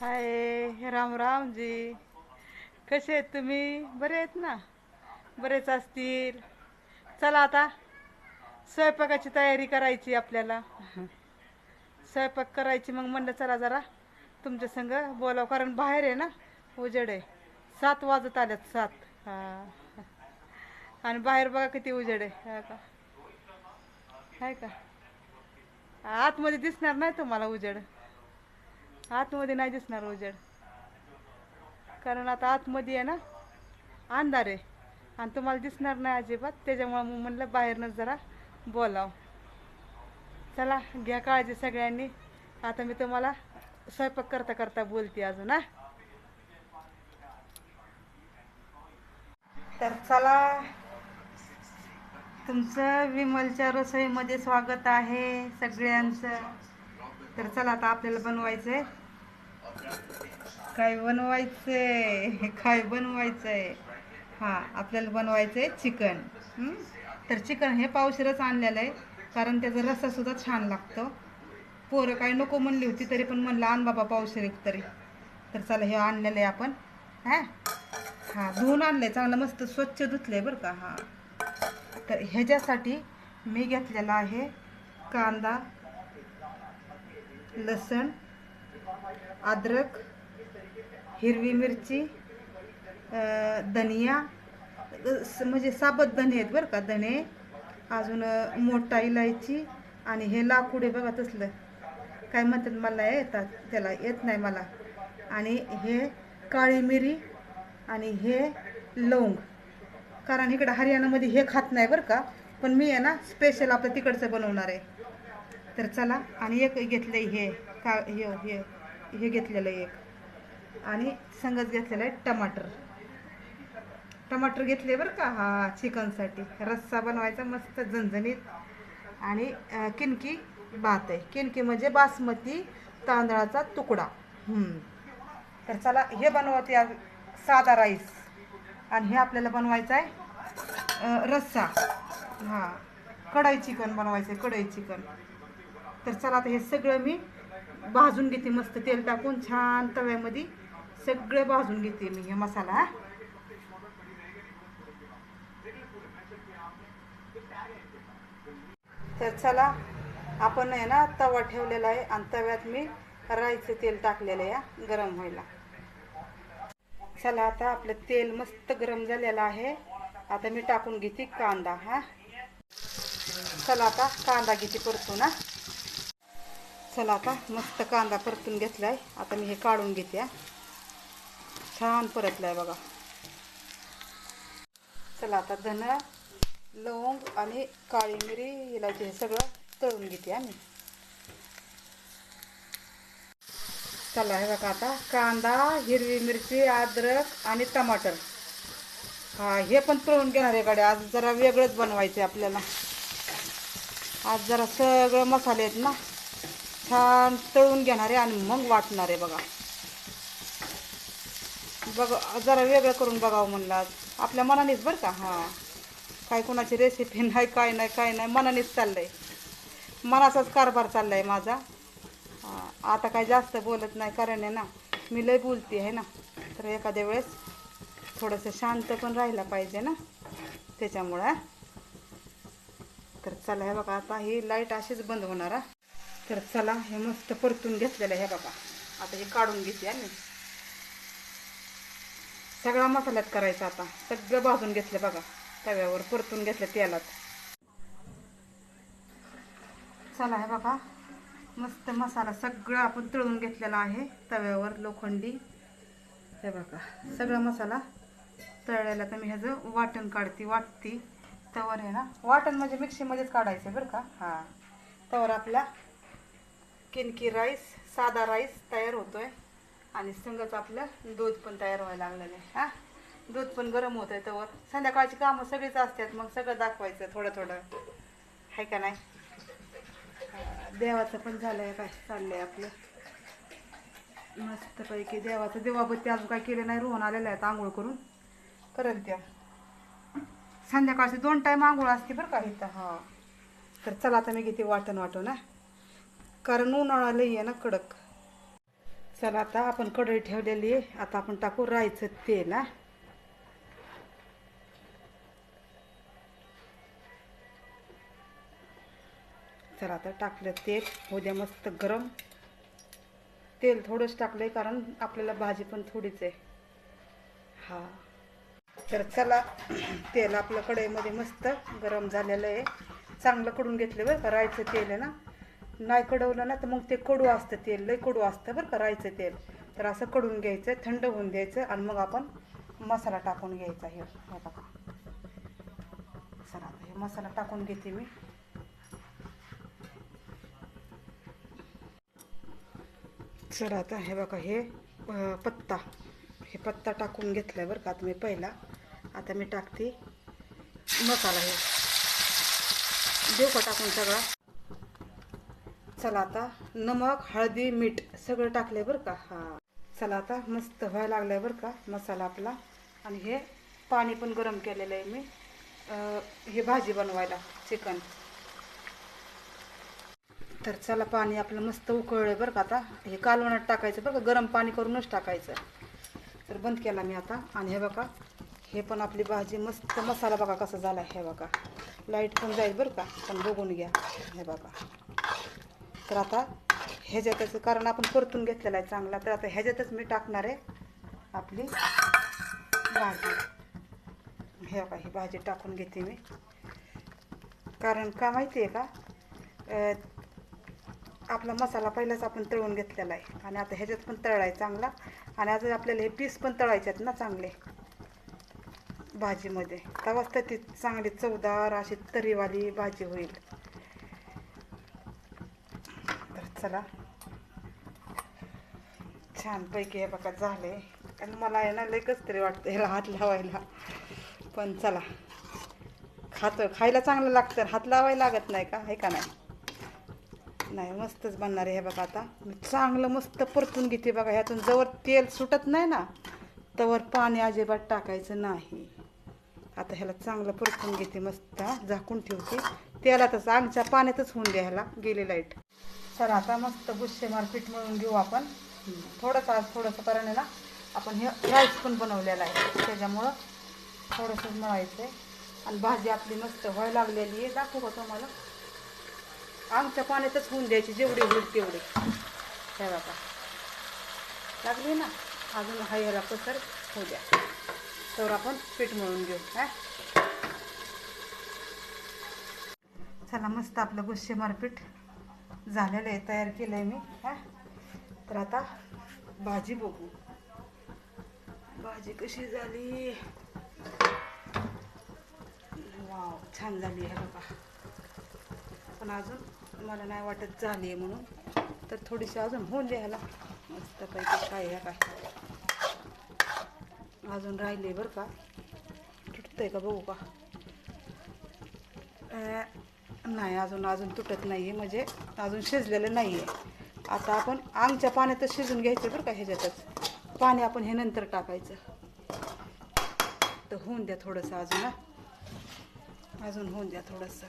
हाय राम राम जी कसे आहेत तुम्ही? बरे आहेत ना? बरेच असतील. चला आता स्वयंपाकाची तयारी करायची आपल्याला. स्वयंपाक करायची मग म्हणलं चला जरा तुमच्या संग बोलाव कारण बाहेर आहे ना उजेड आहे. सात वाजत आल्यात सात. हां. आणि बाहेर बघा किती उजेड आहे. का? आहे का? आतमध्ये दिसणार नाही तुम्हाला उजेड. आतमध्ये नाही दिसणार उजेड. कारण आता आतमध्ये आहे ना अंधार आहे. आणि तुम्हाला दिसणार नाही अजिबात. त्याच्यामुळं मग म्हणलं बाहेरनं जरा बोलाव. चला घ्या काळजी सगळ्यांनी. आता मी तुम्हाला स्वयंपाक करता करता बोलते अजून हा. तर चला तुमचं विमलच्या रसोईमध्ये स्वागत आहे सगळ्यांचं. तर चला आता आपल्याला बनवायचं आहे काय बनवायचंय? काय बनवायचंय? हां आपल्याला बनवायचं आहे चिकन तर चिकन हे पावशीरच आणलेलं आहे कारण त्याचा रस्सासुद्धा छान लागतो. पोरं काय नको म्हणली होती तरी पण म्हणलं आण बाबा पावशीर एक तरी. तर चला हे आणलेलं आहे आपण. हां? हां धुवून आणलं आहे चांगलं मस्त स्वच्छ धुतलं आहे बरं का हां. तर ह्याच्यासाठी मी घेतलेला आहे कांदा लसण अद्रक हिरवी मिरची धनिया स- म्हणजे साबत धने आहेत बरं का धने अजून मोठा इलायची आणि हे लाकूड आहे बघा तसलं. काय म्हणतात मला येतात त्याला येत नाही मला. आणि हे काळी मिरी आणि हे लवंग. कारण इकडं हरियाणामध्ये हे खात नाही बरं का पण मी आहे ना स्पेशल आपलं तिकडचं बनवणार आहे. तर चला आणि एक घेतलं हे का हे हे हे घेतलेलं आहे एक. आणि संगत घेतलेलं आहे टमाटर. टमाटर घेतले बरं का? हा चिकनसाठी. रस्सा बनवायचा मस्त झणझणीत. आणि किनकी भात आहे. किनकी म्हणजे बासमती तांदळाचा तुकडा. तर चला हे बनवते आज साधा राईस. आणि हे आपल्याला बनवायचं आहे रस्सा. हां. कढई चिकन बनवायचं आहे कढई चिकन. तर चला आता हे सगळं मी भाजून घेते मस्त तेल टाकून छान तव्यामध्ये सगळं भाजून घेते मी हे मसाला. हा. तर चला आपण आहे ना तवा ठेवलेला आहे आणि तव्यात मी राईचं तेल टाकलेलं आहे गरम व्हायला. चला आता आपलं तेल मस्त गरम झालेलं आहे. आता मी टाकून घेते कांदा हा. चला आता कांदा घेते परतून हा चला आता मस्त कांदा परतून घेतला आहे आता मी हे काढून घेते छान छान परतलाय बघा. चला आता धन लवंग आणि काळी मिरी इलायची हे सगळं तळून घेते आम्ही चला हे बघा आता कांदा हिरवी मिरची अद्रक आणि टमाटर. हा हे पण तळून घेणार आहे गाड्या. आज जरा वेगळंच बनवायचं आहे आपल्याला. आज जरा सगळं मसाले आहेत ना. छान तळून घेणार आहे आणि मग वाटणार आहे बघा. बघा जरा वेगळं करून बघावं म्हणलं आपल्या मनानेच बरं का? हां. काय कोणाची रेसिपी नाही काय नाही काय नाही. मनानेच चाललं आहे मनाचाच कारभार चालला आहे माझा आता काय जास्त बोलत नाही कारण आहे ना मी लय बोलते आहे ना. तर एखाद्या वेळेस थोडंसं शांत पण राहिला पाहिजे ना. त्याच्यामुळं. तर चला हे बघा आता ही लाइट अशीच बंद होणार आहे तर चला हे मस्त परतून घेतलेलं आहे हे बघा. आता हे काढून घेते मी सगळा मसाल्यात करायचा आता. सगळं भाजून घेतलं बघा. तव्यावर परतून घेतलं तेलात. चला हे बघा. मस्त मसाला सगळं आपण तळून घेतलेला आहे तव्यावर लोखंडी. हे बघा. सगळा मसाला तळलेला तर मी ह्याचं वाटण काढते वाटते. तवर आहे ना? वाटण म्हणजे मिक्सीमध्येच काढायचं बरं का? हां. तवर आपला किनकी राईस साधा राईस तयार होतोय. आणि संगच आपलं दूध पण तयार व्हायला लागलेलं आहे. हां? दूध पण गरम होत आहे तवर. संध्याकाळची कामं सगळीच असतात. मग सगळं दाखवायचं थोडं थोडं. आहे का नाही? देवाचं पण झालंय काय? चाललंय आपलं. मस्तपैकी देवाचं देवाबत्ती अजून काय केलं नाही. रोहन आलेलं आहे आंघोळ करून. करेल त्या संध्याकाळची दोन टाईम आंघोळ असते बरं का? इथं हा. तर चला आता मी घेते वाटण वाटून ना कारण उन्हाळा लई आहे ना कडक. चला आता आपण कढई ठेवलेली आहे. आता आपण टाकू रायचं तेल हा. चला आता टाकलं तेल. उद्या मस्त गरम. तेल थोडंच टाकलं आहे कारण आपल्याला भाजी पण थोडीच आहे. हा. तर चला तेल आपलं कढईमध्ये मस्त गरम झालेलं आहे. चांगलं कडून घेतलं बरं का रायचं तेल आहे ना. नाही कडवलं ना तर मग ते कडू असतं तेल लय कडू असतं बरं का रायचं तेल. तर असं कडून घ्यायचं थंड होऊन द्यायचं आणि मग आपण मसाला टाकून घ्यायचा हे बघा. चला आता हे मसाला टाकून घेते मी. चला आता हे बघा हे पत्ता. हे पत्ता टाकून घेतलाय बरं का आता मी पहिला. आता मी टाकते मसाला हे. देऊ का टाकून सगळा? चला आता नमक हळदी मीठ सगळं टाकलंय बरं का. हा. चला आता मस्त व्हायला लागलाय बरं का मसाला आपला. आणि हे पाणी पण गरम केलेलं आहे मी. हे भाजी बनवायला चिकन. तर चला पाणी आपलं मस्त उकळलं बरं का आता. हे कालवणात टाकायचं बरं का गरम पाणी करूनच टाकायचं. तर बंद केला मी आता. आणि हे बघा हे पण आपली भाजी मस्त मसाला बघा कसा झाला हे बघा. लाइट पण जाईल बरं का पण बघून घ्या. हे बघा. तर आता ह्याच्यातच कारण आपण परतून घेतलेला आहे चांगला तर आता ह्याच्यातच मी टाकणार आहे आपली भाजी. हे बघा भाजी टाकून घेते मी. कारण का माहिती आहे का आपला मसाला पहिलाच आपण तळून घेतलेला आहे. आणि आता ह्याच्यात पण तळाय चांगला. आणि आता आपल्याला हे पीस पण तळायचे आहेत ना चांगले भाजीमध्ये. तेव्हाच तर ती चांगली चवदार अशी तरीवाली भाजी होईल तर चला. छानपैकी हे बघा झाले. आणि मला आहे ना लय तरी वाटतं ह्याला हात लावायला. पण चला. खातो. खायला चांगलं लागतं. हात लावायला लागत नाही का? आहे का नाही? नाही मस्तच बनणार आहे हे बघा आता. मी चांगलं मस्त परतून घेते बघा. ह्यातून जवळ तेल सुटत नाही ना तवर पाणी अजिबात टाकायचं नाही. आता ह्याला चांगलं परतून घेते मस्त. झाकून ठेवते. तेलातच आमच्या पाण्यातच होऊन द्या ह्याला. गेले लाइट. तर आता मस्त बुश्शेमार पीठ मळून घेऊ आपण. थोडंसं आज थोडंसं कारण आहे ना आपण हे राईस पण बनवलेला आहे. त्याच्यामुळं थोडंसं मळायचं आहे आणि भाजी आपली मस्त व्हाय लागलेली आहे. दाखवू का तुम्हाला. आमच्या पाण्यातच होऊन द्यायची जेवढी होईल तेवढी. हे बघा. लागली ना? अजून हायला पसर होऊ द्या. तर आपण पीठ मळून घेऊ काय चला मस्त आपलं गुस्सेमार पीठ झालेलं आहे तयार केलं आहे मी. हा. तर आता भाजी बघू. भाजी कशी झाली? वाव छान झाली आहे बघा. पण अजून मला नाही वाटत झाली आहे म्हणून. तर थोडीशी अजून होऊन द्यायला. मस्तपैकी काय ह्या काय? अजून राहिले बरं का. तुटतंय का बघू का? नाही अजून अजून तुटत नाही आहे म्हणजे अजून शिजलेलं नाही आहे आता आपण आमच्या पाण्यातच शिजून घ्यायचं बरं का ह्याच्यातच. पाणी आपण हे नंतर टाकायचं. तर होऊन द्या थोडंसं अजून अजून होऊन द्या थोडंसं.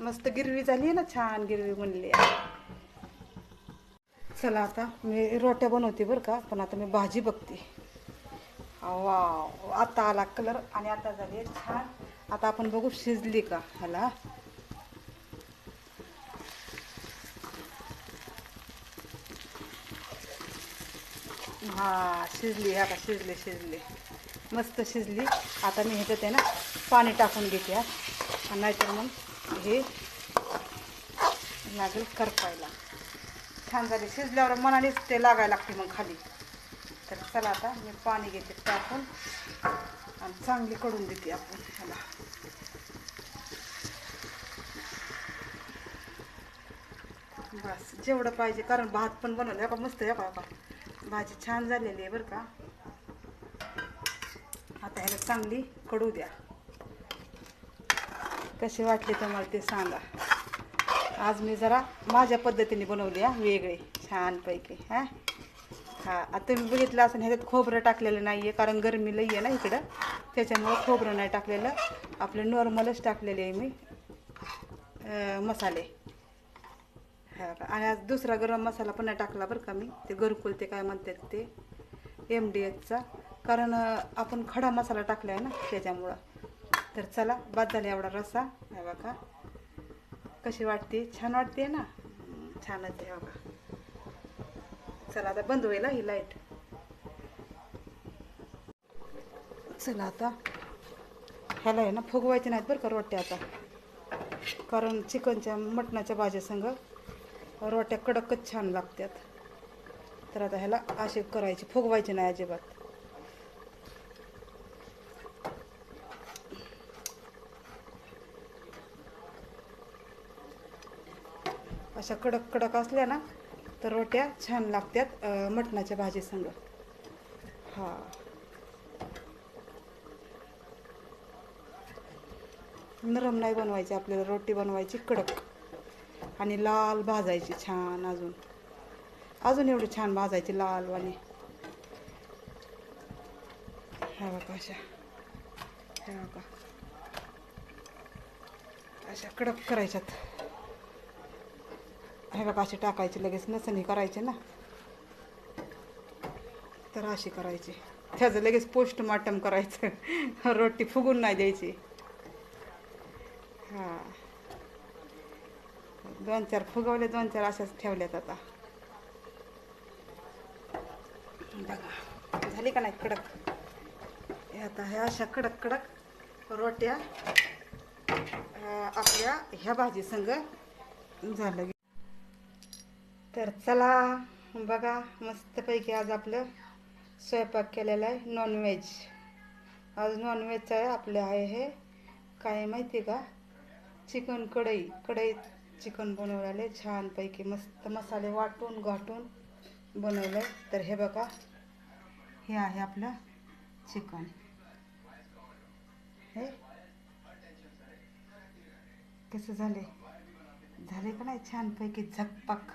मस्त गिरवी झाली आहे ना छान गिरवी बनली आहे चला आता मी रोट्या बनवते बरं का पण आता मी भाजी बघते. वाव आता आला कलर आणि आता झाली छान. आता आपण बघू शिजली का ह्याला. हा शिजली ह्या का शिजली शिजली. मस्त शिजली. आता मी ह्याच्यात आहे ना पाणी टाकून घेते आणि नाहीतर मग हे लागेल करपायला. छान झाली. शिजल्यावर मनानेच ते लागायला लागते मग खाली. तर चला आता मी पाणी घेते टाकून आणि चांगली कडून देते आपण. ह्याला बस जेवढं पाहिजे कारण भात पण बनवलं. का मस्त आहे का भाजी छान झालेली आहे बरं का. आता ह्याला चांगली कडू द्या. कसे वाटली तुम्हाला ते सांगा. आज मी जरा माझ्या पद्धतीने बनवली हा वेगळी छानपैकी हां. हां आता मी बघितलं असं ह्याच्यात खोबरं टाकलेलं नाही आहे कारण गरमी लई आहे ना इकडं. त्याच्यामुळं खोबरं नाही टाकलेलं. आपलं नॉर्मलच टाकलेले आहे मी मसाले. हा का. आणि आज दुसरा गरम मसाला पुन्हा टाकला बरं का मी. ते घरकुल ते काय म्हणतात ते एम डी एचचा कारण आपण खडा मसाला टाकला आहे ना त्याच्यामुळं. तर चला बाद झाला एवढा रस्सा. हे बघा. कशी वाटते? छान वाटते ना? छानच आहे बघा. चला आता बंद होईल ही लाइट. चला आता. ह्याला आहे ना फुगवायचे नाहीत बरं का रोट्या आता. कारण चिकनच्या मटणाच्या भाज्यासंग रोट्या कडकच छान लागतात तर आता ह्याला असे करायचे फुगवायचे नाही अजिबात. अशा कडक कडक असल्या ना तर रोट्या छान लागतात मटणाच्या मटणाच्या भाजीसंग हा. नरम नाही बनवायची आपल्याला रोटी बनवायची कडक. आणि लाल भाजायची छान अजून. अजून एवढी छान भाजायची लालवाणी. ह्या बघा अशा. ह्या बघा. अशा कडक करायच्यात. हे बघा अशी टाकायची लगेच. नसणी करायची ना. तर अशी करायची. त्याचं लगेच पोस्टमार्टम करायचं. रोटी फुगून नाही द्यायची. हा. दोन चार फुगवले दोन चार अशाच ठेवल्यात आता. बघा झाली का नाही कडक? हे आता ह्या अशा कडक कडक रोट्या आपल्या ह्या भाजी संग झालं. तर चला बघा मस्तपैकी आज आपलं स्वयंपाक केलेला आहे नॉनव्हेज आज नॉनव्हेजचं आहे आपलं आहे हे काय माहिती का? चिकन कढई कढईत चिकन बनवलेलं छानपैकी मस्त मसाले वाटून गाठून बनवलं. आहे तर हे बघा हे आहे आपलं चिकन. हे? कसं झाले? झाले का नाही छानपैकी? झकपक.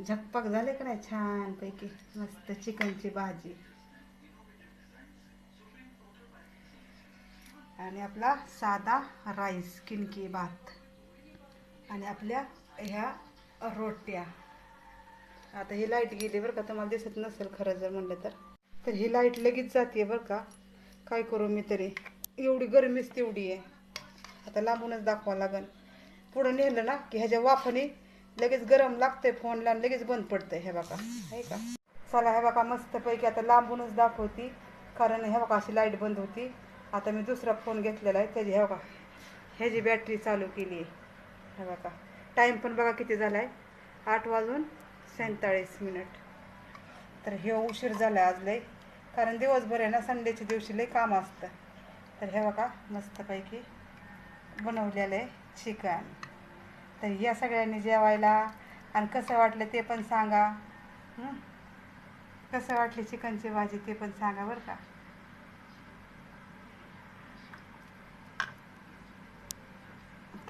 झकपक झाले का नाही छानपैकी? मस्त चिकनची भाजी. आणि आपला साधा राईस किनकी भात. आणि आपल्या ह्या रोट्या. आता ही लाइट गेली बरं का तुम्हाला दिसत नसेल खरं जर म्हणलं तर. तर ही लाइट लगेच जाते बरं का. काय करू मी तरी? एवढी गरमीच तेवढी आहे. आता लांबूनच दाखवावं लागेल पुढं नेलं ना की ह्याच्या वाफाने लगेच गरम लागतंय फोनला आणि लगेच बंद पडतंय हे बघा. आहे का? चला हे बघा मस्तपैकी आता लांबूनच दाखवती. कारण हे बघा अशी लाइट बंद होती. आता मी दुसरा फोन घेतलेला आहे. त्याची हे बघा ह्याची बॅटरी चालू केली आहे हे बघा. टाईम पण बघा किती झाला आहे आठ वाजून सैंताळीस मिनिट तर हे उशीर झाला आज लई. कारण दिवसभर आहे ना संडेच्या दिवशी लई काम असतं. तर हे बघा मस्तपैकी बनवलेलं आहे चिकन. तर या सगळ्यांनी जेवायला. आणि कसं वाटलं ते पण सांगा. कसं वाटली चिकनची भाजी ते पण सांगा बरं का.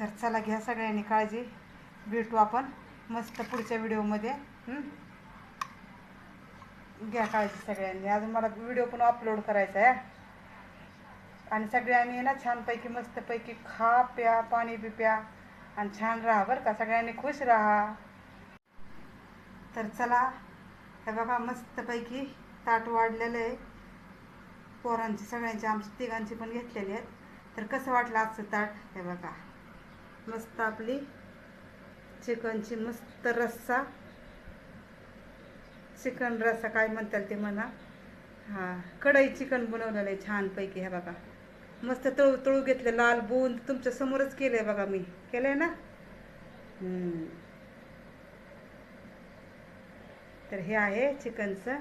तर चला घ्या सगळ्यांनी काळजी. भेटू आपण मस्त पुढच्या व्हिडिओमध्ये. घ्या काळजी सगळ्यांनी. अजून मला व्हिडिओ पण अपलोड करायचा आहे. आणि सगळ्यांनी ना छानपैकी मस्तपैकी खा प्या पाणी बी प्या आणि छान राहा बरं का. सगळ्यांनी खुश राहा. तर चला हे बघा मस्तपैकी ताट वाढलेलं आहे. पोरांची सगळ्यांची आमची तिघांची पण घेतलेली आहेत. तर कसं वाटलं आजचं ताट? हे बघा. मस्त आपली चिकनची मस्त रस्सा. चिकन रस्सा काय म्हणताल ते म्हणा. हां कढई चिकन बनवलेलं आहे छानपैकी हे बघा. मस्त तळू तळू घेतलं लाल बुंद तुमच्या समोरच केलं आहे बघा मी. केलं आहे ना तर हे आहे चिकनचं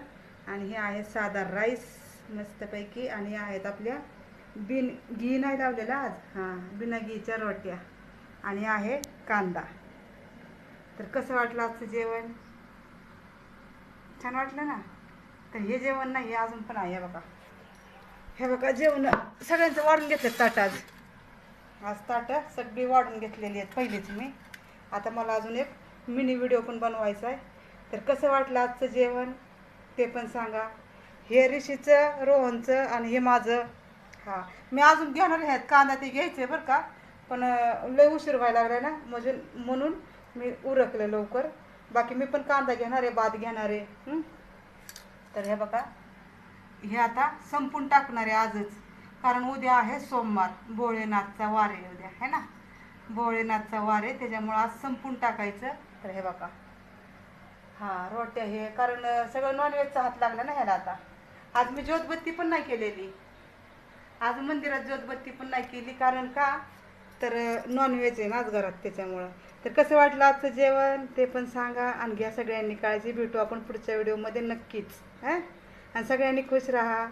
आणि हे आहे साधा राईस मस्तपैकी आणि हे आहेत आपल्या बिन घी नाही लावलेला आज. हां बिना घीच्या रोट्या. आणि आहे कांदा. तर कसं वाटलं आजचं जेवण? छान वाटलं ना? तर हे जेवण नाही हे अजून पण आहे हे बघा. हे बघा जेवण सगळ्यांचं वाढून घेतलं ताट आज. आज ताटं सगळी वाढून घेतलेली आहेत पहिलीच मी. आता मला अजून एक मिनी व्हिडिओ पण बनवायचा आहे. तर कसं वाटलं आजचं जेवण? ते पण सांगा. हे ऋषीचं रोहनचं आणि हे माझं. हां मी अजून घेणार आहेत कांदा ते घ्यायचं आहे बरं का? पण लय उशीर व्हायला लागला ना. म्हणजे म्हणून मी उरकले लवकर. बाकी मी पण कांदा घेणार आहे भात घेणार आहे. तर हे बघा. हे आता संपून टाकणार आहे आजच. कारण उद्या आहे सोमवार. भोळेनाथचा वार आहे उद्या है ना? भोळेनाथचा वार आहे त्याच्यामुळं आज संपून टाकायचं. तर हे बघा. हां रोट्या हे कारण सगळं नॉनव्हेजचा हात लागला ना ह्याला आता. आज मी ज्योतबत्ती पण नाही केलेली. आज मंदिरात ज्योतबत्ती पण नाही केली. कारण का? तर नॉनव्हेज आहे ना आज घरात त्याच्यामुळं. तर कसं वाटलं आजचं जेवण? ते पण सांगा आणि घ्या सगळ्यांनी काळजी. भेटू आपण पुढच्या व्हिडिओमध्ये नक्कीच हां आणि सगळ्यांनी खुश राहा.